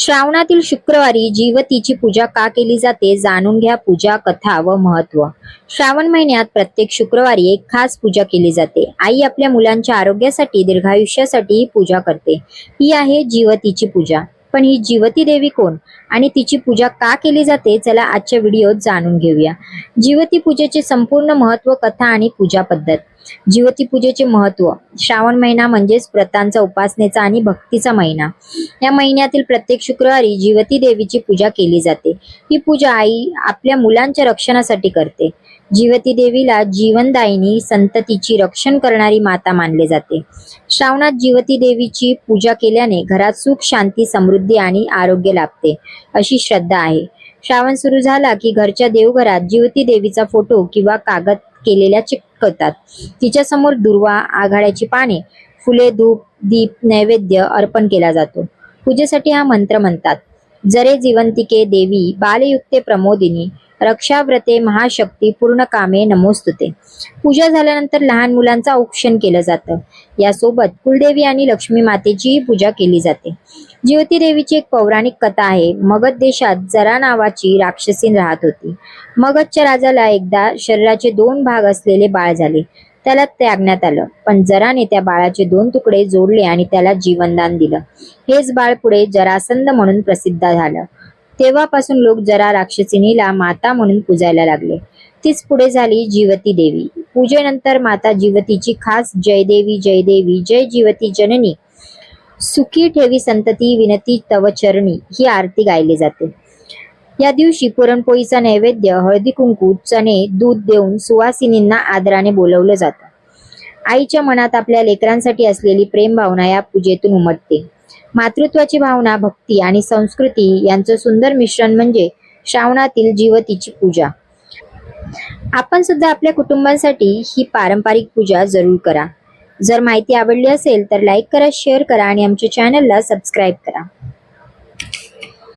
श्रावणातील शुक्रवारी जीवतीची पूजा का केली जाते जाणून घ्या पूजा कथा व महत्त्व. श्रावण महिन्यात प्रत्येक शुक्रवारी एक खास पूजा केली जाते. आई आपल्या मुलांच्या आरोग्यासाठी दीर्घायुष्यासाठी ही पूजा करते. ही आहे जीवतीची पूजा. पण ही जीवती देवी कोण? आणि तिची पूजा का केली जाते? चला आजच्या व्हिडिओत जाणून घेऊया. जीवती पूजेचे संपूर्ण महत्त्व कथा आणि पूजा पद्धत. जीवती पूजेचे महत्त्व श्रावण महिना म्हणजेच व्रतांचा उपासनेचा आणि भक्तीचा महिना. या महिन्यातील प्रत्येक शुक्रवारी जीवती देवीची पूजा केली जाते. ही पूजा आई आपल्या मुलांच्या रक्षणासाठी करते. जीवती देवीला जीवनदायिनी संततीची रक्षण करणारी माता मानले जाते. श्रावणात जीवती देवीची पूजा केल्याने घरात सुख शांती समृद्धी आणि आरोग्य लाभते अशी श्रद्धा आहे. श्रावण सुरू झाला की घरच्या देवघरात जीवती देवीचा फोटो किंवा कागद केलेल्या चिकटतात. तिच्या समोर दुर्वा आघाड्याची पाने फुले धूप दीप नैवेद्य अर्पण केला जातो. पूजेसाठी हा मंत्र म्हणतात. जरे जिवंतिके देवी बालयुक्ते प्रमोदिनी रक्षाव्रते महाशक्ती पूर्ण कामे नमोस्तुते. पूजा झाल्यानंतर लहान मुलांचं औक्षण केलं जातं. यासोबत कुलदेवी आणि लक्ष्मी मातेचीही पूजा केली जाते. ज्योती देवीची एक पौराणिक कथा आहे मगध देशात जरा नावाची राक्षसीन राहत होती. मगधच्या राजाला एकदा शरीराचे दोन भाग असलेले बाळ झाले. त्याला त्यागण्यात आलं. पण जराने त्या बाळाचे दोन तुकडे जोडले आणि त्याला जीवनदान दिलं. हेच बाळ पुढे जरासंद म्हणून प्रसिद्ध झालं. तेव्हापासून लोक जरा राक्षसिनीला माता म्हणून पूजायला लागले. तीच पुढे झाली जीवती देवी. पूजेनंतर माता जीवतीची खास जयदेवी जयदेवी जय जीवती जननी. सुखी ठेवी संतती विनती तव चरणी ही आरती गायली जाते. या दिवशी पुरणपोळीचा नैवेद्य हळदी कुंकू चणे दूध देऊन सुवासिनींना आदराने बोलवलं जातं. आईच्या मनात आपल्या लेकरांसाठी असलेली प्रेम भावना या पूजेतून उमटते. मातृत्वाची भावना भक्ती आणि संस्कृती यांचं सुंदर मिश्रण म्हणजे श्रावणातील जीवतीची पूजा. आपण सुद्धा आपल्या कुटुंबांसाठी ही पारंपरिक पूजा जरूर करा. जर माहिती आवडली असेल तर लाईक करा शेअर करा आणि आमच्या चॅनलला सबस्क्राईब करा.